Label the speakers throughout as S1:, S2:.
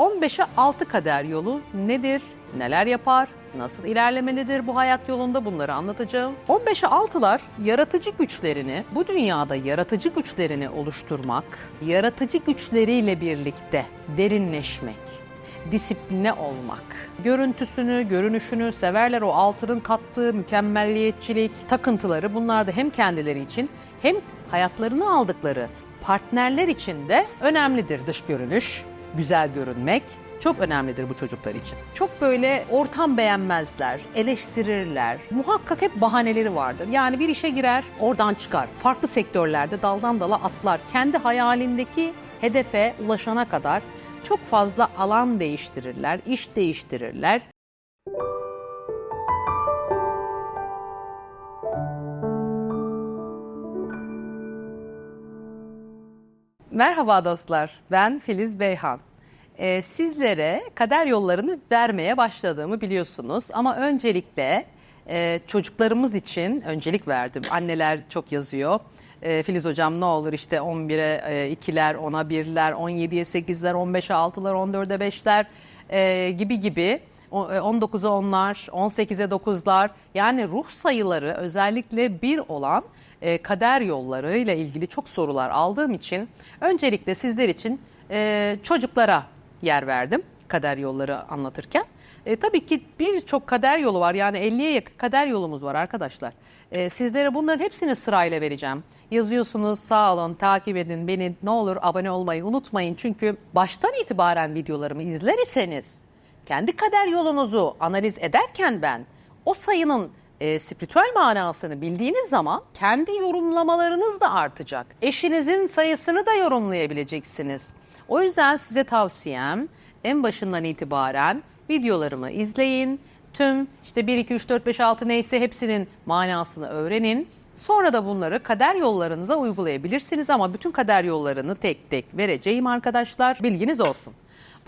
S1: 15'e 6 kader yolu nedir? Neler yapar? Nasıl ilerlemelidir bu hayat yolunda bunları anlatacağım. 15'e 6'lar yaratıcı güçlerini, bu dünyada yaratıcı güçlerini oluşturmak, yaratıcı güçleriyle birlikte derinleşmek, disipline olmak. Görüntüsünü, görünüşünü severler o altının kattığı mükemmelliyetçilik, takıntıları bunlar da hem kendileri için hem hayatlarını aldıkları partnerler için de önemlidir dış görünüş, güzel görünmek. Çok önemlidir bu çocuklar için. Çok böyle ortam beğenmezler, eleştirirler. Muhakkak hep bahaneleri vardır. Yani bir işe girer, oradan çıkar. Farklı sektörlerde daldan dala atlar. Kendi hayalindeki hedefe ulaşana kadar çok fazla alan değiştirirler, iş değiştirirler. Merhaba dostlar, ben Filiz Beyhan. Ee, sizlere kader yollarını vermeye başladığımı biliyorsunuz. Ama öncelikle e, çocuklarımız için öncelik verdim. Anneler çok yazıyor. Ee, Filiz hocam ne olur işte 11'e e, 2'ler, 10'a 1'ler, 17'ye 8'ler, 15'e 6'lar, 14'e 5'ler e, gibi gibi. O- e, 19'a 10'lar, 18'e 9'lar yani ruh sayıları özellikle bir olan e, kader yolları ile ilgili çok sorular aldığım için öncelikle sizler için e, çocuklara yer verdim kader yolları anlatırken. E, tabii ki birçok kader yolu var yani 50'ye yakın kader yolumuz var arkadaşlar. E, sizlere bunların hepsini sırayla vereceğim. Yazıyorsunuz sağ olun takip edin beni ne olur abone olmayı unutmayın. Çünkü baştan itibaren videolarımı izler iseniz kendi kader yolunuzu analiz ederken ben o sayının e, spiritüel manasını bildiğiniz zaman kendi yorumlamalarınız da artacak. Eşinizin sayısını da yorumlayabileceksiniz. O yüzden size tavsiyem en başından itibaren videolarımı izleyin. Tüm işte 1, 2, 3, 4, 5, 6 neyse hepsinin manasını öğrenin. Sonra da bunları kader yollarınıza uygulayabilirsiniz ama bütün kader yollarını tek tek vereceğim arkadaşlar. Bilginiz olsun.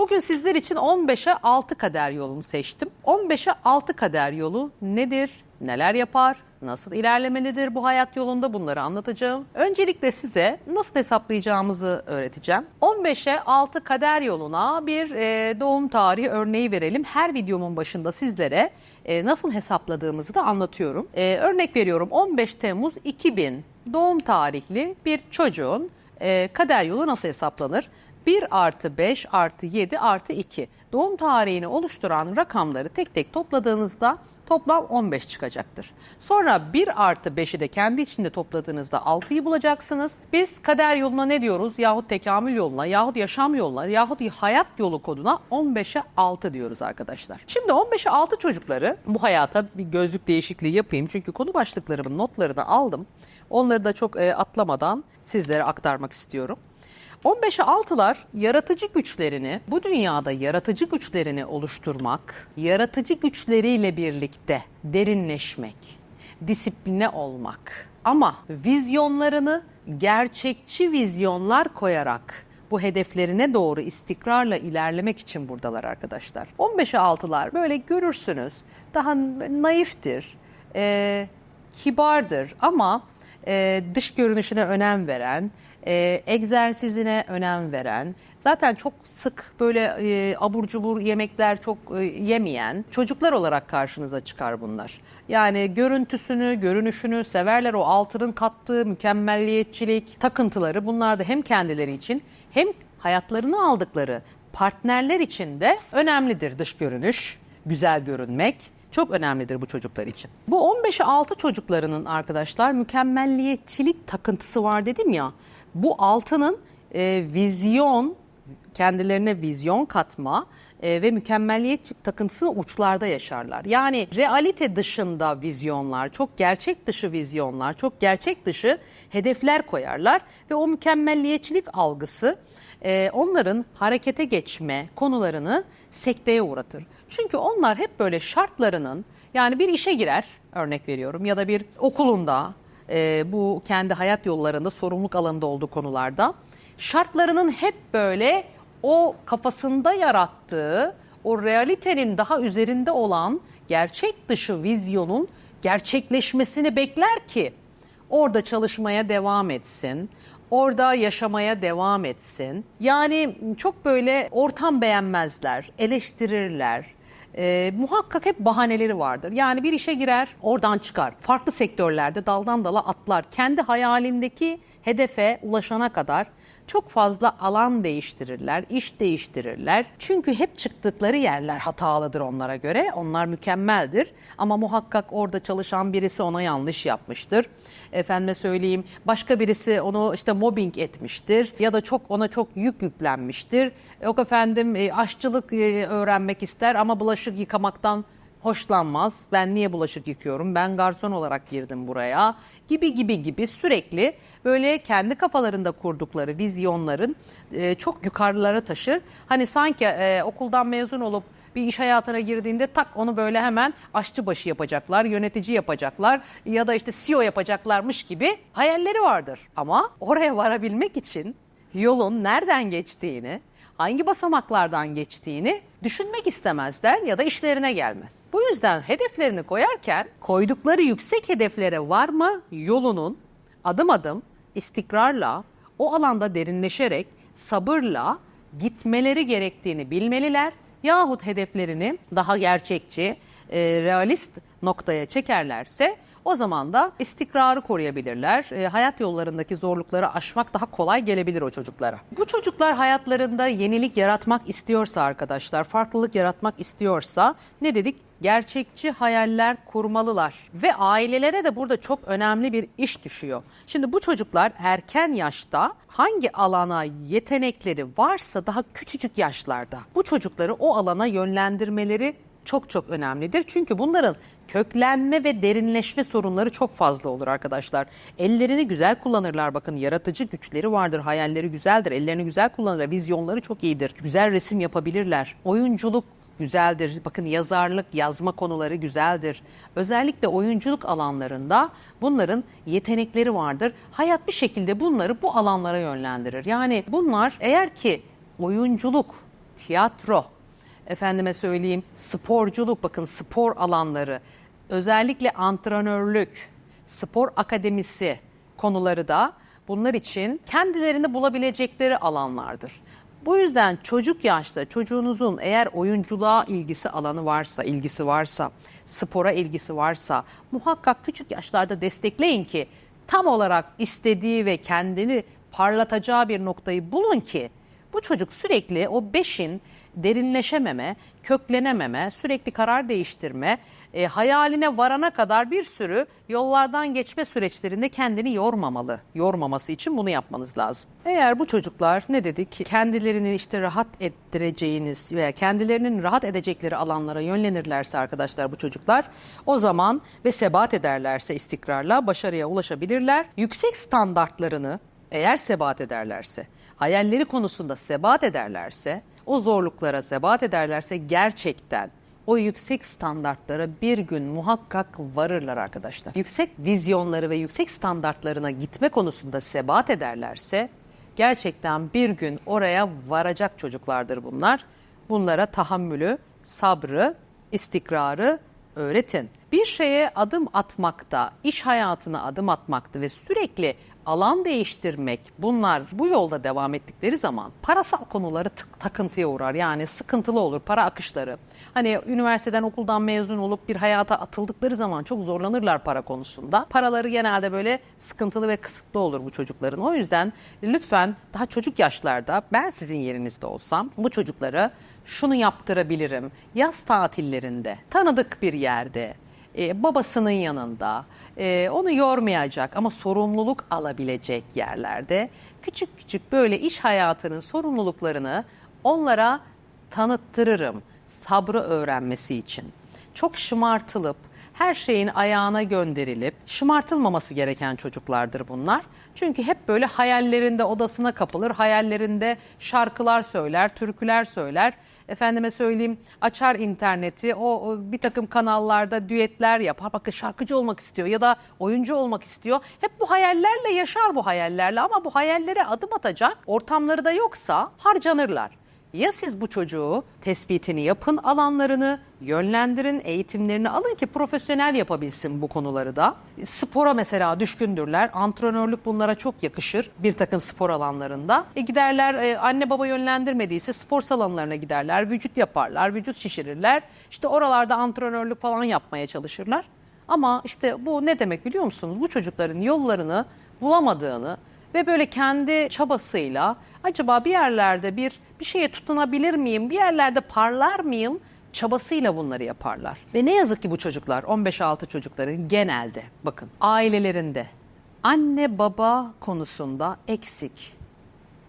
S1: Bugün sizler için 15'e 6 kader yolunu seçtim. 15'e 6 kader yolu nedir? Neler yapar? Nasıl ilerlemelidir bu hayat yolunda bunları anlatacağım. Öncelikle size nasıl hesaplayacağımızı öğreteceğim. 15'e 6 kader yoluna bir e, doğum tarihi örneği verelim. Her videomun başında sizlere e, nasıl hesapladığımızı da anlatıyorum. E, örnek veriyorum 15 Temmuz 2000 doğum tarihli bir çocuğun e, kader yolu nasıl hesaplanır? 1 artı 5 artı 7 artı 2. Doğum tarihini oluşturan rakamları tek tek topladığınızda toplam 15 çıkacaktır. Sonra 1 artı 5'i de kendi içinde topladığınızda 6'yı bulacaksınız. Biz kader yoluna ne diyoruz? Yahut tekamül yoluna, yahut yaşam yoluna, yahut hayat yolu koduna 15'e 6 diyoruz arkadaşlar. Şimdi 15'e 6 çocukları bu hayata bir gözlük değişikliği yapayım. Çünkü konu başlıklarımın notlarını aldım. Onları da çok e, atlamadan sizlere aktarmak istiyorum. 15'e 6'lar yaratıcı güçlerini, bu dünyada yaratıcı güçlerini oluşturmak, yaratıcı güçleriyle birlikte derinleşmek, disipline olmak. Ama vizyonlarını gerçekçi vizyonlar koyarak bu hedeflerine doğru istikrarla ilerlemek için buradalar arkadaşlar. 15'e 6'lar böyle görürsünüz daha naiftir, eee, kibardır ama e, dış görünüşüne önem veren, e, egzersizine önem veren, zaten çok sık böyle e, abur cubur yemekler çok e, yemeyen çocuklar olarak karşınıza çıkar bunlar. Yani görüntüsünü, görünüşünü severler o altının kattığı mükemmelliyetçilik, takıntıları bunlar da hem kendileri için hem hayatlarını aldıkları partnerler için de önemlidir dış görünüş, güzel görünmek çok önemlidir bu çocuklar için. Bu 15'e 6 çocuklarının arkadaşlar mükemmelliyetçilik takıntısı var dedim ya. Bu altının e, vizyon, kendilerine vizyon katma e, ve mükemmelliyet takıntısını uçlarda yaşarlar. Yani realite dışında vizyonlar, çok gerçek dışı vizyonlar, çok gerçek dışı hedefler koyarlar ve o mükemmelliyetçilik algısı e, onların harekete geçme konularını sekteye uğratır. Çünkü onlar hep böyle şartlarının yani bir işe girer örnek veriyorum ya da bir okulunda e, bu kendi hayat yollarında sorumluluk alanında olduğu konularda şartlarının hep böyle o kafasında yarattığı o realitenin daha üzerinde olan gerçek dışı vizyonun gerçekleşmesini bekler ki orada çalışmaya devam etsin. Orada yaşamaya devam etsin. Yani çok böyle ortam beğenmezler, eleştirirler. Ee, muhakkak hep bahaneleri vardır. Yani bir işe girer, oradan çıkar. Farklı sektörlerde daldan dala atlar. Kendi hayalindeki hedefe ulaşana kadar çok fazla alan değiştirirler, iş değiştirirler. Çünkü hep çıktıkları yerler hatalıdır onlara göre. Onlar mükemmeldir. Ama muhakkak orada çalışan birisi ona yanlış yapmıştır. Efendime söyleyeyim başka birisi onu işte mobbing etmiştir ya da çok ona çok yük yüklenmiştir. Yok efendim e, aşçılık e, öğrenmek ister ama bulaşık yıkamaktan hoşlanmaz. Ben niye bulaşık yıkıyorum? Ben garson olarak girdim buraya. Gibi gibi gibi sürekli böyle kendi kafalarında kurdukları vizyonların e, çok yukarılara taşır. Hani sanki e, okuldan mezun olup bir iş hayatına girdiğinde tak onu böyle hemen aşçıbaşı yapacaklar, yönetici yapacaklar ya da işte CEO yapacaklarmış gibi hayalleri vardır. Ama oraya varabilmek için yolun nereden geçtiğini, hangi basamaklardan geçtiğini düşünmek istemezler ya da işlerine gelmez. Bu yüzden hedeflerini koyarken koydukları yüksek hedeflere varma yolunun adım adım istikrarla o alanda derinleşerek sabırla gitmeleri gerektiğini bilmeliler yahut hedeflerini daha gerçekçi, e, realist noktaya çekerlerse o zaman da istikrarı koruyabilirler. E, hayat yollarındaki zorlukları aşmak daha kolay gelebilir o çocuklara. Bu çocuklar hayatlarında yenilik yaratmak istiyorsa arkadaşlar, farklılık yaratmak istiyorsa ne dedik? Gerçekçi hayaller kurmalılar ve ailelere de burada çok önemli bir iş düşüyor. Şimdi bu çocuklar erken yaşta hangi alana yetenekleri varsa daha küçücük yaşlarda bu çocukları o alana yönlendirmeleri çok çok önemlidir. Çünkü bunların köklenme ve derinleşme sorunları çok fazla olur arkadaşlar. Ellerini güzel kullanırlar bakın yaratıcı güçleri vardır, hayalleri güzeldir, ellerini güzel kullanırlar, vizyonları çok iyidir. Güzel resim yapabilirler. Oyunculuk güzeldir. Bakın yazarlık, yazma konuları güzeldir. Özellikle oyunculuk alanlarında bunların yetenekleri vardır. Hayat bir şekilde bunları bu alanlara yönlendirir. Yani bunlar eğer ki oyunculuk, tiyatro, efendime söyleyeyim sporculuk bakın spor alanları özellikle antrenörlük, spor akademisi konuları da bunlar için kendilerini bulabilecekleri alanlardır. Bu yüzden çocuk yaşta çocuğunuzun eğer oyunculuğa ilgisi alanı varsa, ilgisi varsa, spora ilgisi varsa muhakkak küçük yaşlarda destekleyin ki tam olarak istediği ve kendini parlatacağı bir noktayı bulun ki bu çocuk sürekli o beşin derinleşememe, köklenememe, sürekli karar değiştirme, e, hayaline varana kadar bir sürü yollardan geçme süreçlerinde kendini yormamalı. Yormaması için bunu yapmanız lazım. Eğer bu çocuklar ne dedik kendilerini işte rahat ettireceğiniz veya kendilerinin rahat edecekleri alanlara yönlenirlerse arkadaşlar bu çocuklar o zaman ve sebat ederlerse istikrarla başarıya ulaşabilirler. Yüksek standartlarını eğer sebat ederlerse, hayalleri konusunda sebat ederlerse, o zorluklara sebat ederlerse gerçekten o yüksek standartlara bir gün muhakkak varırlar arkadaşlar. Yüksek vizyonları ve yüksek standartlarına gitme konusunda sebat ederlerse gerçekten bir gün oraya varacak çocuklardır bunlar. Bunlara tahammülü, sabrı, istikrarı öğretin. Bir şeye adım atmakta, iş hayatına adım atmakta ve sürekli alan değiştirmek bunlar bu yolda devam ettikleri zaman parasal konuları tık- takıntıya uğrar. Yani sıkıntılı olur para akışları. Hani üniversiteden okuldan mezun olup bir hayata atıldıkları zaman çok zorlanırlar para konusunda. Paraları genelde böyle sıkıntılı ve kısıtlı olur bu çocukların. O yüzden lütfen daha çocuk yaşlarda ben sizin yerinizde olsam bu çocuklara şunu yaptırabilirim. Yaz tatillerinde tanıdık bir yerde e, babasının yanında e, onu yormayacak ama sorumluluk alabilecek yerlerde küçük küçük böyle iş hayatının sorumluluklarını onlara tanıttırırım sabrı öğrenmesi için. Çok şımartılıp her şeyin ayağına gönderilip şımartılmaması gereken çocuklardır bunlar. Çünkü hep böyle hayallerinde odasına kapılır, hayallerinde şarkılar söyler, türküler söyler. Efendime söyleyeyim açar interneti, o, bir takım kanallarda düetler yapar. Bakın şarkıcı olmak istiyor ya da oyuncu olmak istiyor. Hep bu hayallerle yaşar bu hayallerle ama bu hayallere adım atacak ortamları da yoksa harcanırlar. Ya siz bu çocuğu tespitini yapın alanlarını, yönlendirin, eğitimlerini alın ki profesyonel yapabilsin bu konuları da. Spora mesela düşkündürler. Antrenörlük bunlara çok yakışır bir takım spor alanlarında. E giderler e, anne baba yönlendirmediyse spor salonlarına giderler, vücut yaparlar, vücut şişirirler. İşte oralarda antrenörlük falan yapmaya çalışırlar. Ama işte bu ne demek biliyor musunuz? Bu çocukların yollarını bulamadığını ve böyle kendi çabasıyla acaba bir yerlerde bir bir şeye tutunabilir miyim, bir yerlerde parlar mıyım çabasıyla bunları yaparlar. Ve ne yazık ki bu çocuklar 15-6 çocukların genelde bakın ailelerinde anne baba konusunda eksik.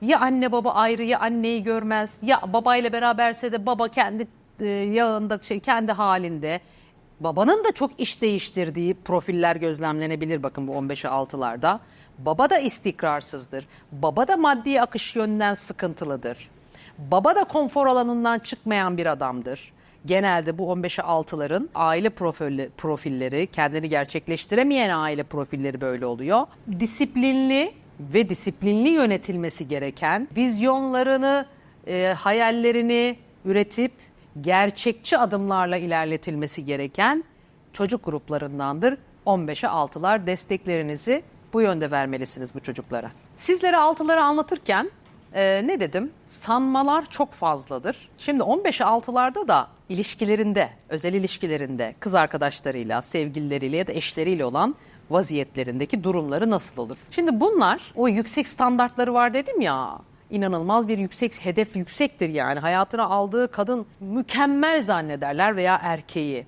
S1: Ya anne baba ayrı ya anneyi görmez ya babayla beraberse de baba kendi e, yağında şey kendi halinde. Babanın da çok iş değiştirdiği profiller gözlemlenebilir bakın bu 15'e 6'larda. Baba da istikrarsızdır. Baba da maddi akış yönünden sıkıntılıdır. Baba da konfor alanından çıkmayan bir adamdır. Genelde bu 15'e 6'ların aile profilleri, profilleri, kendini gerçekleştiremeyen aile profilleri böyle oluyor. Disiplinli ve disiplinli yönetilmesi gereken vizyonlarını, e, hayallerini üretip gerçekçi adımlarla ilerletilmesi gereken çocuk gruplarındandır. 15'e 6'lar desteklerinizi bu yönde vermelisiniz bu çocuklara. Sizlere 6'ları anlatırken e, ne dedim? Sanmalar çok fazladır. Şimdi 15'e 6'larda da ilişkilerinde, özel ilişkilerinde kız arkadaşlarıyla, sevgilileriyle ya da eşleriyle olan vaziyetlerindeki durumları nasıl olur? Şimdi bunlar o yüksek standartları var dedim ya inanılmaz bir yüksek hedef yüksektir yani hayatına aldığı kadın mükemmel zannederler veya erkeği.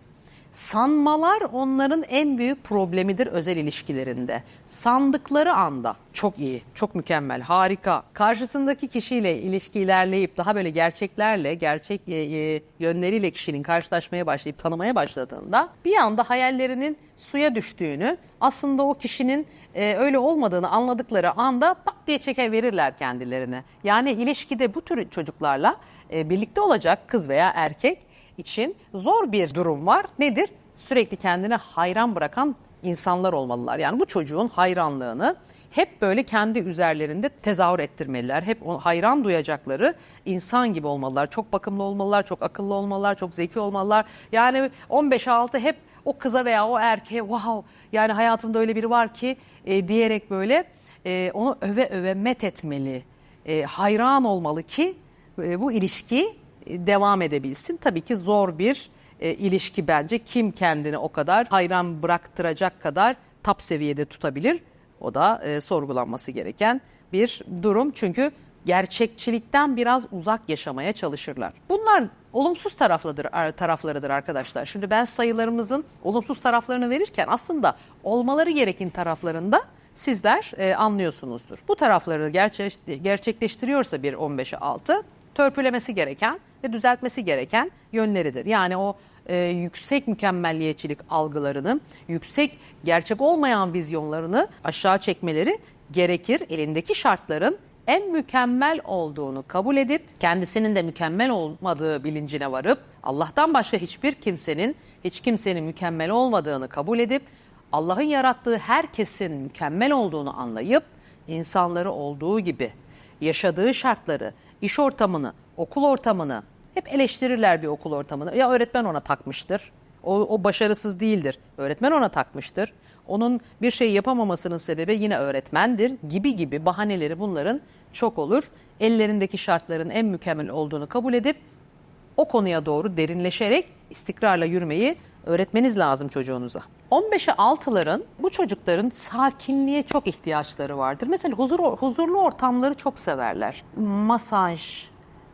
S1: Sanmalar onların en büyük problemidir özel ilişkilerinde. Sandıkları anda çok iyi, çok mükemmel, harika. Karşısındaki kişiyle ilişki ilerleyip daha böyle gerçeklerle, gerçek e, e, yönleriyle kişinin karşılaşmaya başlayıp tanımaya başladığında bir anda hayallerinin suya düştüğünü, aslında o kişinin e, öyle olmadığını anladıkları anda pat diye çeke verirler kendilerine. Yani ilişkide bu tür çocuklarla birlikte olacak kız veya erkek için zor bir durum var. Nedir? Sürekli kendine hayran bırakan insanlar olmalılar. Yani bu çocuğun hayranlığını hep böyle kendi üzerlerinde tezahür ettirmeliler. Hep hayran duyacakları insan gibi olmalılar. Çok bakımlı olmalılar, çok akıllı olmalılar, çok zeki olmalılar. Yani 15-6 hep o kıza veya o erkeğe wow yani hayatımda öyle biri var ki e, diyerek böyle e, onu öve öve met etmeli. E, hayran olmalı ki e, bu ilişki devam edebilsin. Tabii ki zor bir e, ilişki bence. Kim kendini o kadar hayran bıraktıracak kadar top seviyede tutabilir? O da e, sorgulanması gereken bir durum. Çünkü gerçekçilikten biraz uzak yaşamaya çalışırlar. Bunlar olumsuz taraflarıdır, taraflarıdır arkadaşlar. Şimdi ben sayılarımızın olumsuz taraflarını verirken aslında olmaları gereken taraflarında sizler e, anlıyorsunuzdur. Bu tarafları gerçek, gerçekleştiriyorsa bir 15'e 6 törpülemesi gereken ve düzeltmesi gereken yönleridir. Yani o e, yüksek mükemmelliyetçilik algılarını, yüksek gerçek olmayan vizyonlarını aşağı çekmeleri gerekir. Elindeki şartların en mükemmel olduğunu kabul edip kendisinin de mükemmel olmadığı bilincine varıp Allah'tan başka hiçbir kimsenin hiç kimsenin mükemmel olmadığını kabul edip Allah'ın yarattığı herkesin mükemmel olduğunu anlayıp insanları olduğu gibi yaşadığı şartları, iş ortamını, okul ortamını hep eleştirirler bir okul ortamını. Ya öğretmen ona takmıştır. O, o başarısız değildir. Öğretmen ona takmıştır. Onun bir şey yapamamasının sebebi yine öğretmendir gibi gibi bahaneleri bunların çok olur. Ellerindeki şartların en mükemmel olduğunu kabul edip o konuya doğru derinleşerek istikrarla yürümeyi öğretmeniz lazım çocuğunuza. 15'e 6'ların bu çocukların sakinliğe çok ihtiyaçları vardır. Mesela huzur, huzurlu ortamları çok severler. Masaj,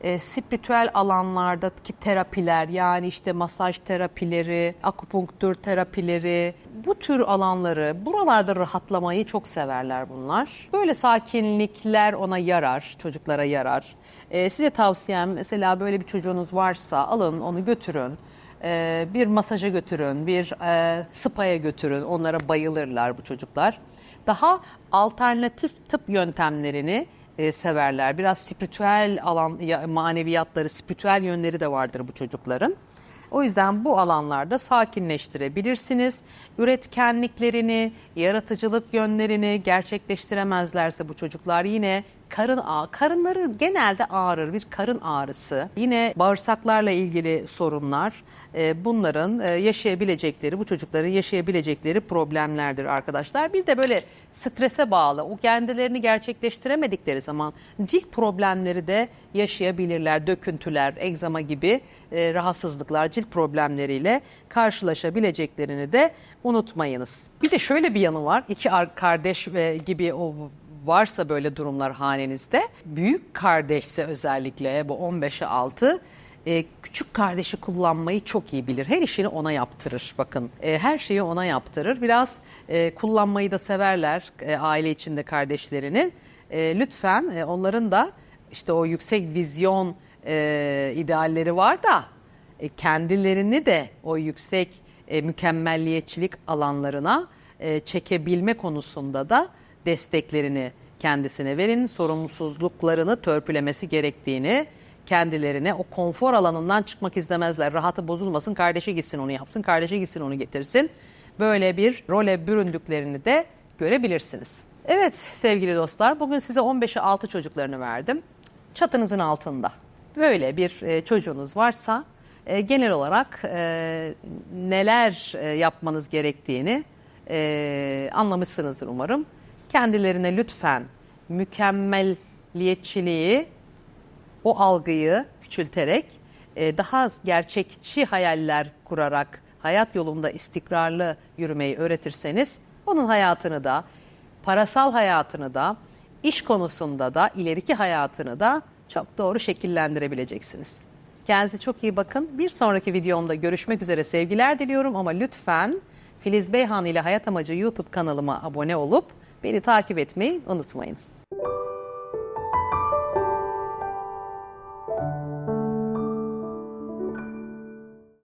S1: e, spiritüel alanlardaki terapiler yani işte masaj terapileri, akupunktur terapileri bu tür alanları buralarda rahatlamayı çok severler bunlar. Böyle sakinlikler ona yarar, çocuklara yarar. E, size tavsiyem mesela böyle bir çocuğunuz varsa alın onu götürün. E, bir masaja götürün, bir e, spa'ya götürün. Onlara bayılırlar bu çocuklar. Daha alternatif tıp yöntemlerini e, severler. Biraz spiritüel alan ya, maneviyatları, spiritüel yönleri de vardır bu çocukların. O yüzden bu alanlarda sakinleştirebilirsiniz. Üretkenliklerini, yaratıcılık yönlerini gerçekleştiremezlerse bu çocuklar yine karın ağ, karınları genelde ağrır, bir karın ağrısı. Yine bağırsaklarla ilgili sorunlar, e, bunların e, yaşayabilecekleri, bu çocukların yaşayabilecekleri problemlerdir arkadaşlar. Bir de böyle strese bağlı, o kendilerini gerçekleştiremedikleri zaman cilt problemleri de yaşayabilirler. Döküntüler, egzama gibi e, rahatsızlıklar, cilt problemleriyle karşılaşabileceklerini de unutmayınız. Bir de şöyle bir yanı var. İki ar- kardeş e, gibi o varsa böyle durumlar hanenizde büyük kardeşse özellikle bu 15'e 6 e, küçük kardeşi kullanmayı çok iyi bilir. Her işini ona yaptırır bakın. E, her şeyi ona yaptırır. Biraz e, kullanmayı da severler e, aile içinde kardeşlerinin. E, lütfen onların da işte o yüksek vizyon idealleri var da kendilerini de o yüksek mükemmelliyetçilik alanlarına e, çekebilme konusunda da desteklerini kendisine verin. Sorumsuzluklarını törpülemesi gerektiğini kendilerine o konfor alanından çıkmak istemezler. Rahatı bozulmasın, kardeşi gitsin onu yapsın, kardeşi gitsin onu getirsin. Böyle bir role büründüklerini de görebilirsiniz. Evet sevgili dostlar bugün size 15'e 6 çocuklarını verdim. Çatınızın altında böyle bir e, çocuğunuz varsa e, genel olarak e, neler yapmanız gerektiğini anlamışsınızdır umarım. Kendilerine lütfen mükemmelliyetçiliği o algıyı küçülterek e, daha gerçekçi hayaller kurarak hayat yolunda istikrarlı yürümeyi öğretirseniz onun hayatını da parasal hayatını da iş konusunda da ileriki hayatını da çok doğru şekillendirebileceksiniz. Kendinize çok iyi bakın. Bir sonraki videomda görüşmek üzere sevgiler diliyorum ama lütfen Filiz Beyhan ile Hayat Amacı YouTube kanalıma abone olup beni takip etmeyi unutmayınız.